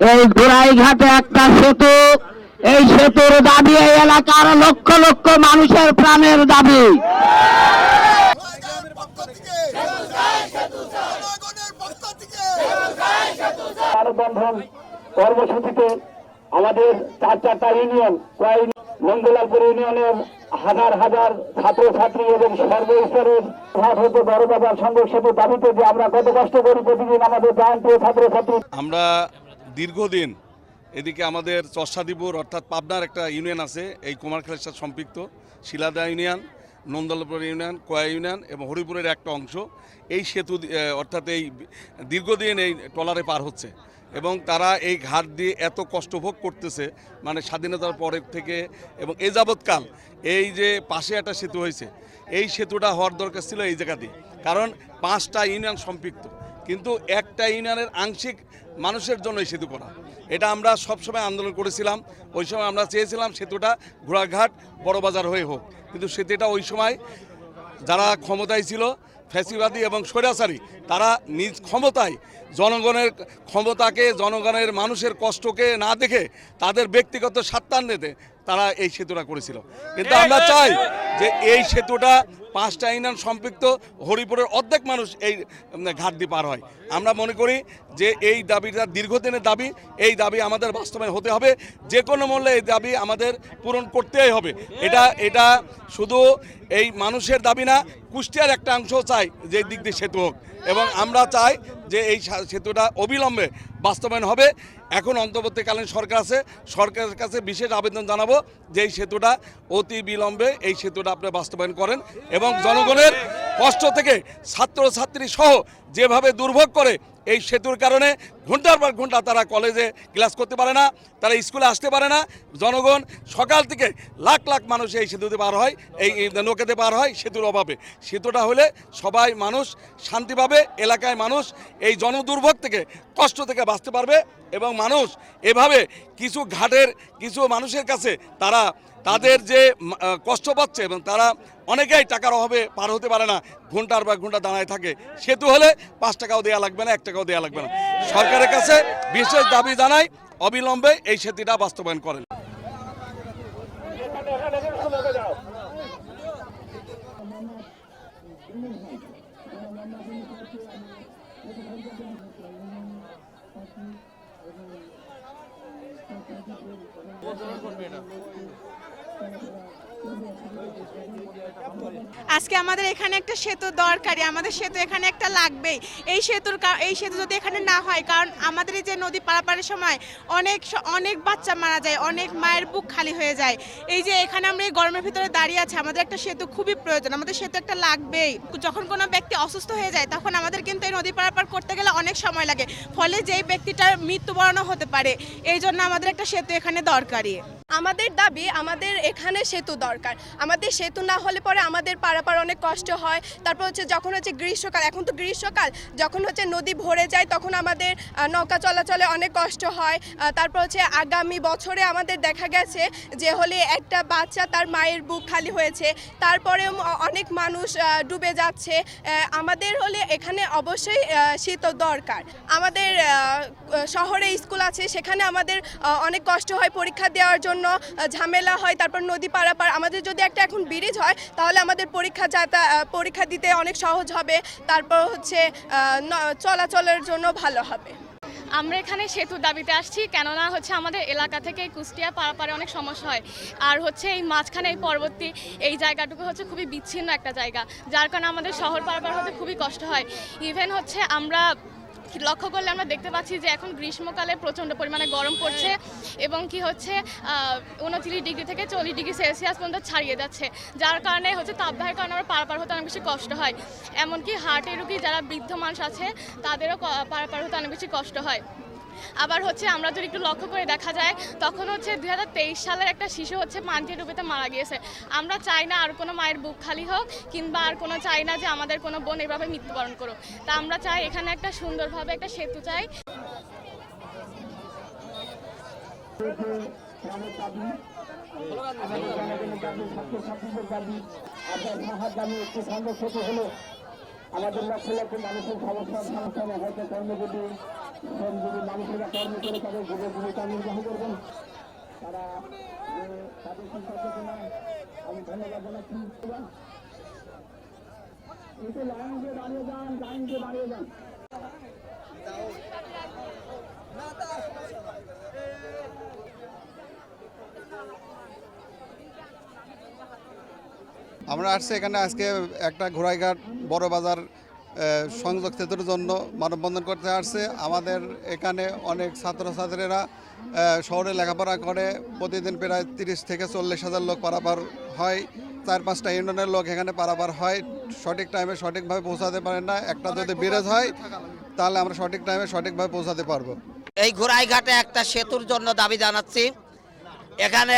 এই ঘাটে একটা সেতু। এই সেতুর দাবি এই এলাকার লক্ষ লক্ষ মানুষের প্রাণের দাবি। জনগণের পক্ষ থেকে জনগণের পক্ষ থেকে মানববন্ধন কর্মসূচিতে আমাদের চার চারটা ইউনিয়ন কয়েক মঙ্গলাপুর ইউনিয়নের হাজার হাজার ছাত্রছাত্রী এবং সর্বস্তরের ঘাট হতে বড় বাজার সেতু দাবিতে যে আমরা কত কষ্ট করি প্রতিদিন আমাদের প্রান্তীয় ছাত্রছাত্রী। আমরা দীর্ঘদিন এদিকে আমাদের চর্ষাদিপুর অর্থাৎ পাবনার একটা ইউনিয়ন আছে, এই কুমারখালের সাথে সম্পৃক্ত, Shilaidaha union, Nandalpur union, Koya union এবং হরিপুরের একটা অংশ। এই সেতু অর্থাৎ এই দীর্ঘদিন এই ট্রলারে পার হচ্ছে এবং তারা এই ঘাট দিয়ে এত কষ্ট ভোগ করতেছে মানে স্বাধীনতার পরের থেকে এবং এ যাবৎকাল এই যে পাশে একটা সেতু হয়েছে, এই সেতুটা হওয়ার দরকার ছিল এই জায়গা দিয়ে। কারণ পাঁচটা ইউনিয়ন সম্পৃক্ত। কিন্তু একটা ইউনিয়নের আংশিক মানুষের জন্য এই সেতু করা। এটা আমরা সবসময় আন্দোলন করেছিলাম ওই সময় আমরা চেয়েছিলাম সেতুটা ঘোড়াঘাট বড়বাজার হয়ে হোক। কিন্তু সেতুটা ওই সময় যারা ক্ষমতায় ছিল ফ্যাসিবাদী এবং স্বৈরাচারী তারা নিজ ক্ষমতায় জনগণের ক্ষমতাকে জনগণের মানুষের কষ্টকে না দেখে তাদের ব্যক্তিগত স্বার্থান্বেতে তারা এই সেতুটা করেছিল। কিন্তু আমরা চাই যে এই সেতুটা পাঁচটা ইউনিয়ন সম্পৃক্ত হরিপুরের অর্ধেক মানুষ এই উম, ঘাট দিয়ে পার হয়। আমরা মনে করি যে এই দাবিটা দীর্ঘদিনের দাবি এই দাবি আমাদের বাস্তবায়ন হতে হবে। যে কোনো মূল্যে এই দাবি আমাদের পূরণ করতেই হবে। এটা এটা শুধু এই মানুষের দাবি না কুষ্টিয়ার একটা অংশ চাই যে দিক দিয়ে সেতু হোক। এবং আমরা চাই যে এই সেতুটা অবিলম্বে বাস্তবায়ন হবে। এখন অন্তর্বর্তীকালীন সরকার আছে। সরকারের কাছে বিশেষ আবেদন জানাব যে এই সেতুটা অতি বিলম্বে এই সেতুটা আপনি বাস্তবায়ন করেন এবং জনগণের কষ্ট থেকে ছাত্রছাত্রী সহ যেভাবে দুর্ভোগ করে এই সেতুর কারণে ঘণ্টার পর ঘণ্টা তারা কলেজে ক্লাস করতে পারে না, তারা স্কুলে আসতে পারে না। জনগণ সকাল থেকে লাখ লাখ মানুষ এই সেতুতে পার হয়, এই নৌকাতে পার হয় সেতুর অভাবে। সেতুটা হলে সবাই মানুষ শান্তি পাবে, এলাকায় মানুষ এই জনদুর্ভোগ থেকে, কষ্ট থেকে বাঁচতে পারবে এবং মানুষ এভাবে কিছু ঘাটের, কিছু মানুষের কাছে তারা তাদের যে কষ্ট পাচ্ছে এবং তারা অনেকেই টাকার অভাবে পার হতে পারে না, ঘণ্টার বা ঘণ্টা দাঁড়ায় থাকে, সেতু হলে পাঁচ টাকাও দেওয়া লাগবে না, এক টাকাও দেওয়া লাগবে না। সরকারের কাছে বিশেষ দাবি জানাই অবিলম্বে এই সেতুটা বাস্তবায়ন করেন। আজকে আমাদের এখানে একটা সেতু দরকারি, আমাদের সেতু এখানে একটা লাগবেই। এই সেতুর এই সেতু যদি এখানে না হয়, কারণ আমাদের এই যে নদী পারাপারের সময় অনেক অনেক বাচ্চা মারা যায়, অনেক মায়ের বুক খালি হয়ে যায়। এই যে এখানে আমরা এই গরমের ভিতরে দাঁড়িয়ে আছি, আমাদের একটা সেতু খুবই প্রয়োজন, আমাদের সেতু একটা লাগবেই। যখন কোনো ব্যক্তি অসুস্থ হয়ে যায়, তখন আমাদের কিন্তু এই নদী পারাপার করতে গেলে অনেক সময় লাগে। ফলে যেই ব্যক্তিটার মৃত্যুবরণও হতে পারে, এই জন্য আমাদের একটা সেতু এখানে দরকারি। আমাদের দাবি আমাদের এখানে সেতু দরকার। আমাদের সেতু না হলে পরে আমাদের পারাপার অনেক কষ্ট হয়। তারপর হচ্ছে যখন হচ্ছে গ্রীষ্মকাল, এখন তো গ্রীষ্মকাল, যখন হচ্ছে নদী ভরে যায় তখন আমাদের নৌকা চলাচলে অনেক কষ্ট হয়। তারপর হচ্ছে আগামী বছরে আমাদের দেখা গেছে যে হলে একটা বাচ্চা তার মায়ের বুক খালি হয়েছে। তারপরেও অ- অনেক মানুষ ডুবে যাচ্ছে। আমাদের হলে এখানে অবশ্যই শীত দরকার। আমাদের শহরে স্কুল আছে, সেখানে আমাদের অনেক কষ্ট হয় পরীক্ষা দেওয়ার জন্য। আহ, ঝামেলা হয় তারপর নদী পারাপার। আমাদের যদি একটা এখন ব্রিজ হয় তাহলে আমাদের পরীক্ষা যাতা পরীক্ষা দিতে অনেক সহজ হবে। তারপর হচ্ছে চলাচলের জন্য ভালো হবে। আমরা এখানে সেতু দাবিতে আসছি কেননা হচ্ছে আমাদের এলাকা থেকে কুষ্টিয়া পারাপারে অনেক সমস্যা হয়। আর হচ্ছে এই মাঝখানে এই পরবর্তী এই জায়গাটুকু হচ্ছে খুবই বিচ্ছিন্ন একটা জায়গা যার কারণে আমাদের শহর পারাপার হতে খুবই কষ্ট হয়। ইভেন হচ্ছে আমরা লক্ষ্য করলে আমরা দেখতে পাচ্ছি যে এখন গ্রীষ্মকালে প্রচণ্ড পরিমাণে গরম পড়ছে এবং কি হচ্ছে উনত্রিশ ডিগ্রি থেকে চল্লিশ ডিগ্রি সেলসিয়াস পর্যন্ত ছাড়িয়ে যাচ্ছে, যার কারণে হচ্ছে তাপদাহের কারণে আমরা পারাপার হতে অনেক বেশি কষ্ট হয়। এমনকি হার্টের রুগী যারা বৃদ্ধ মানুষ আছে, তাদেরও পারাপার হতে অনেক বেশি কষ্ট হয়। আবার হচ্ছে আমরা যদি একটু লক্ষ্য করে দেখা যায়, তখন হচ্ছে দু হাজার তেইশ সালের একটা শিশু হচ্ছে মানটি রূপেতে মারা গিয়েছে। আমরা চাই না আর কোনো মায়ের বুক খালি হোক, কিংবা আর কোনো চাই না যে আমাদের কোনো বোন এভাবে মৃত্যুবরণ করুক। তা আমরা চাই এখানে একটা সুন্দরভাবে একটা সেতু চাই। আমাদের লক্ষ লক্ষ মানুষের সমস্যার সমাধানে হয়তো কর্মজীবী শ্রমজীবী মানুষেরা কর্ম করে তাদের নির্বাহ করবেন তারা তাদের কি সচেতনা আমি ধন্যবাদ জানাচ্ছি একটু লাইন দিয়ে দাঁড়িয়ে যান লাইন দিয়ে দাঁড়িয়ে যান আমরা আসছি এখানে আজকে একটা ঘোড়াইঘাট বড় বাজার সংযোগ সেতুর জন্য মানববন্ধন করতে আসছে। আমাদের এখানে অনেক ছাত্রছাত্রীরা শহরে লেখাপড়া করে। প্রতিদিন প্রায় তিরিশ থেকে চল্লিশ হাজার লোক পারাপার হয়। চার পাঁচটা ইউনিয়নের লোক এখানে পারাপার হয়। সঠিক টাইমে সঠিকভাবে পৌঁছাতে পারে না। একটা যদি ব্রিজ হয় তাহলে আমরা সঠিক টাইমে সঠিকভাবে পৌঁছাতে পারব। এই ঘোড়াইঘাটে একটা সেতুর জন্য দাবি জানাচ্ছি। এখানে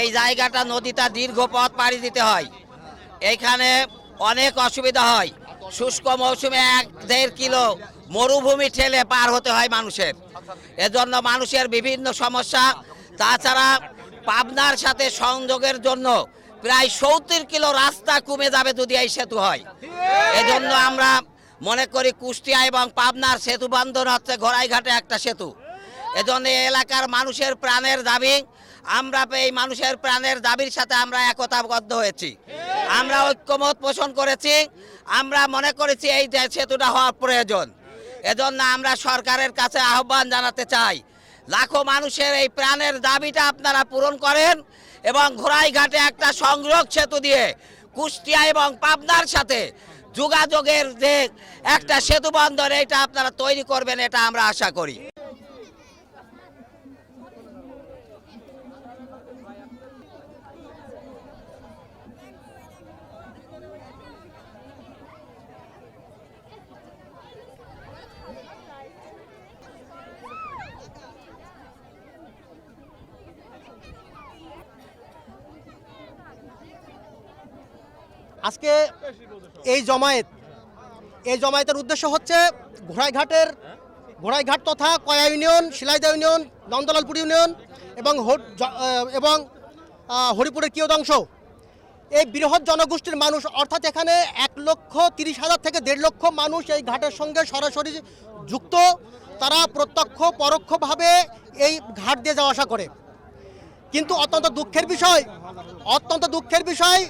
এই জায়গাটা নদীটা দীর্ঘ পথ পাড়ি দিতে হয়। এইখানে অনেক অসুবিধা হয়। শুষ্ক মৌসুমে এক দেড় কিলো মরুভূমি ঠেলে পার হতে হয় মানুষের। এজন্য মানুষের বিভিন্ন সমস্যা, তাছাড়া পাবনার সাথে সংযোগের জন্য প্রায় সত্তর কিলো রাস্তা কমে যাবে যদি এই সেতু হয়। এজন্য আমরা মনে করি কুষ্টিয়া এবং পাবনার সেতু বান্ধন হচ্ছে ঘোড়াইঘাটে একটা সেতু। এজন্য এলাকার মানুষের প্রাণের দাবি, আমরা এই মানুষের প্রাণের দাবির সাথে আমরা একতাবদ্ধ হয়েছি। আমরা ঐক্যমত পোষণ করেছি। আমরা মনে করেছি এই সেতুটা হওয়ার প্রয়োজন। এজন্য আমরা সরকারের কাছে আহ্বান জানাতে চাই। লাখো মানুষের এই প্রাণের দাবিটা আপনারা পূরণ করেন এবং ঘোড়াইঘাটে একটা সংযোগ সেতু দিয়ে কুষ্টিয়া এবং পাবনার সাথে যোগাযোগের যে একটা সেতু বন্দর এটা আপনারা তৈরি করবেন, এটা আমরা আশা করি। আজকে এই জমায়েত, এই জমায়েতের উদ্দেশ্য হচ্ছে ঘোড়াইঘাটের, ঘোড়াইঘাট তথা কয়া ইউনিয়ন শিলাইদা ইউনিয়ন, নন্দলালপুর ইউনিয়ন এবং এবং হরিপুরের কিয়দাংশ এই বৃহৎ জনগোষ্ঠীর মানুষ, অর্থাৎ এখানে এক লক্ষ তিরিশ হাজার থেকে দেড় লক্ষ মানুষ এই ঘাটের সঙ্গে সরাসরি যুক্ত। তারা প্রত্যক্ষ, পরোক্ষভাবে এই ঘাট দিয়ে যাওয়া আসা করে। কিন্তু অত্যন্ত দুঃখের বিষয়, অত্যন্ত দুঃখের বিষয়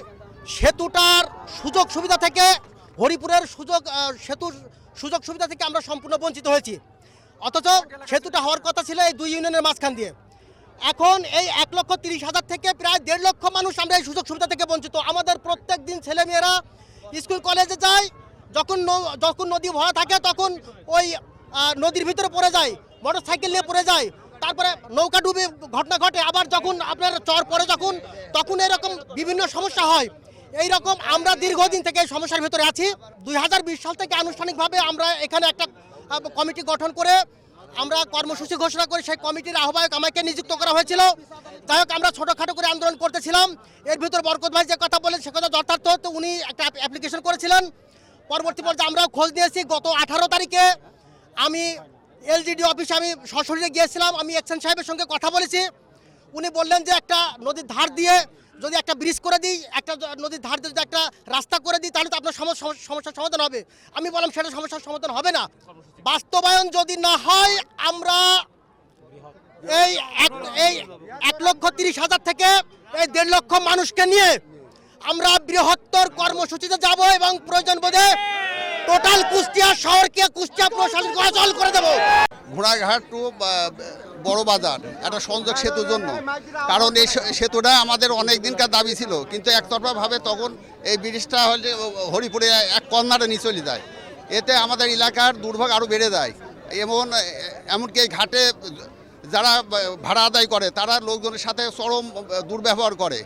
সেতুটার সুযোগ সুবিধা থেকে, হরিপুরের সুযোগ সেতুর সুযোগ সুবিধা থেকে আমরা সম্পূর্ণ বঞ্চিত হয়েছি। অথচ সেতুটা হওয়ার কথা ছিল এই দুই ইউনিয়নের মাঝখান দিয়ে। এখন এই এক লক্ষ তিরিশ হাজার থেকে প্রায় দেড় লক্ষ মানুষ আমরা এই সুযোগ সুবিধা থেকে বঞ্চিত। আমাদের প্রত্যেক দিন ছেলেমেয়েরা স্কুল, কলেজে যায়, যখন যখন নদী ভরা থাকে তখন ওই নদীর ভিতরে পড়ে যায় মোটর সাইকেল নিয়ে পড়ে যায়। তারপরে নৌকা ডুবে ঘটনা ঘটে। আবার যখন আপনার চর পড়ে যখন, তখন এরকম বিভিন্ন সমস্যা হয়। এই রকম আমরা দীর্ঘদিন থেকে সমস্যার ভিতরে আছি। দুই হাজার বিশ সাল থেকে আনুষ্ঠানিকভাবে আমরা এখানে একটা কমিটি গঠন করে আমরা কর্মসূচি ঘোষণা করে সেই কমিটির আহ্বায়ক আমাকে নিযুক্ত করা হয়েছিল। যাই হোক, আমরা ছোটোখাটো করে আন্দোলন করতেছিলাম। এর ভিতর বরকত ভাই যে কথা বলেন সে কথা যথার্থ, তো উনি একটা অ্যাপ্লিকেশন করেছিলেন। পরবর্তী পর্যায়ে আমরাও খোঁজ নিয়েছি। গত আঠারো তারিখে আমি এলজিডি অফিসে আমি সশরীরে গিয়েছিলাম। আমি এক্সেন সাহেবের সঙ্গে কথা বলেছি। উনি বললেন যে একটা নদীর ধার দিয়ে যদি একটা ব্রিজ করে দিই, একটা নদীর ধার যদি একটা রাস্তা করে দিই, তাহলে তো আপনার সমস্যার সমাধান হবে। আমি বললাম সেটা সমস্যার সমাধান হবে না। বাস্তবায়ন যদি না হয়, আমরা এই এক এই এক লক্ষ তিরিশ হাজার থেকে এই দেড় লক্ষ মানুষকে নিয়ে আমরা বৃহত্তর কর্মসূচিতে যাব এবং প্রয়োজন বোধে টোটাল কুষ্টিয়া শহরকে কুষ্টিয়া প্রশাসন অচল করে দেবো। ঘোড়াঘাট টু বড় বাজার, একটা সংযোগ সেতুর জন্য। কারণ এই সেতুটা আমাদের অনেক দিনকার দাবি ছিল, কিন্তু একতরফাভাবে তখন এই ব্রিজটা হলে হরিপুরে এক কর্নারে নিয়ে চলে যায়। এতে আমাদের এলাকার দুর্ভোগ আরও বেড়ে যায়। এমন এমনকি এই ঘাটে যারা ভাড়া আদায় করে, তারা লোকজনের সাথে চরম দুর্ব্যবহার করে।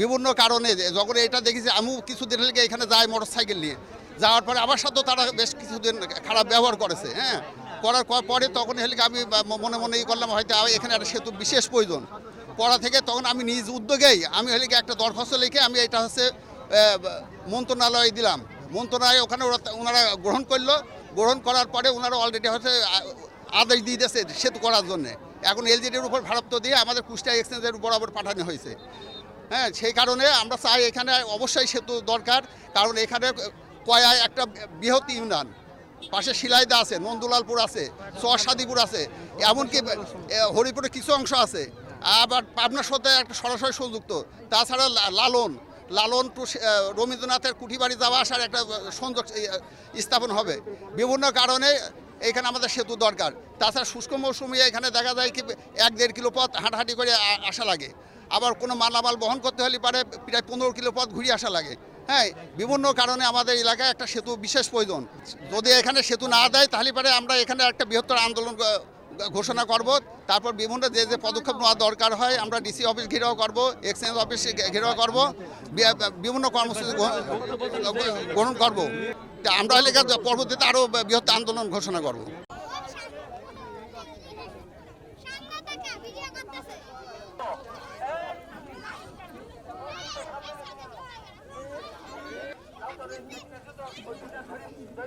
বিভিন্ন কারণে যখন এটা দেখেছি আমিও কিছুদিন লেগে এখানে যাই মোটর সাইকেল নিয়ে। যাওয়ার পরে আবার সাথেও তারা বেশ কিছুদিন খারাপ ব্যবহার করেছে হ্যাঁ। করার পর- তখন হেলিকে আমি মনে মনে ই করলাম, হয়তো এখানে একটা সেতু বিশেষ প্রয়োজন। পড়া থেকে তখন আমি নিজ উদ্যোগেই আমি হেলিকে একটা দরখাস্ত লিখে আমি এটা হচ্ছে মন্ত্রণালয়ে দিলাম। মন্ত্রণালয়ে ওখানে ওরা- ওনারা গ্রহণ করল। গ্রহণ করার পরে ওনারা অলরেডি হচ্ছে আদেশ দিয়ে দিয়েছে সেতু করার জন্য। এখন এলজিডির উপর ভারপ্ত দিয়ে আমাদের কুষ্টিয়া এক্সচেঞ্জের বরাবর পাঠানো হয়েছে। হ্যাঁ সেই কারণে আমরা চাই এখানে অবশ্যই সেতু দরকার। কারণ এখানে কয়ায় একটা বৃহৎ ইউনিয়ন। পাশে শিলাইদা আছে, নন্দুলালপুর আছে চরসাদিপুর আছে, এমনকি হরিপুরের কিছু অংশ আছে। আবার পাবনার সাথে একটা সরাসরি সংযুক্ত, তাছাড়া লালন লালন টু রবীন্দ্রনাথের কুঠিবাড়ি যাওয়া আসার একটা সংযোগ স্থাপন হবে। বিভিন্ন কারণে এখানে আমাদের সেতু দরকার। তাছাড়া শুষ্ক মৌসুমে এখানে দেখা যায় কি, এক দেড় কিলো পথ হাঁটাহাঁটি করে আসা লাগে। আবার কোনো মালামাল বহন করতে হলে পারে প্রায় পনেরো কিলো পথ ঘুরিয়ে আসা লাগে। হ্যাঁ বিভিন্ন কারণে আমাদের এলাকায় একটা সেতু বিশেষ প্রয়োজন। যদি এখানে সেতু না দেয়, তাহলে পারে আমরা এখানে একটা বৃহত্তর আন্দোলন ঘোষণা করব। তারপর বিভিন্ন যে যে পদক্ষেপ নেওয়া দরকার হয়, আমরা ডিসি অফিস ঘেরাও করব এক্সচেঞ্জ অফিস ঘেরাও করব বিভিন্ন কর্মসূচি গ্রহণ- করব। আমরা এলাকা পরবর্তীতে আরও বৃহত্তর আন্দোলন ঘোষণা করব।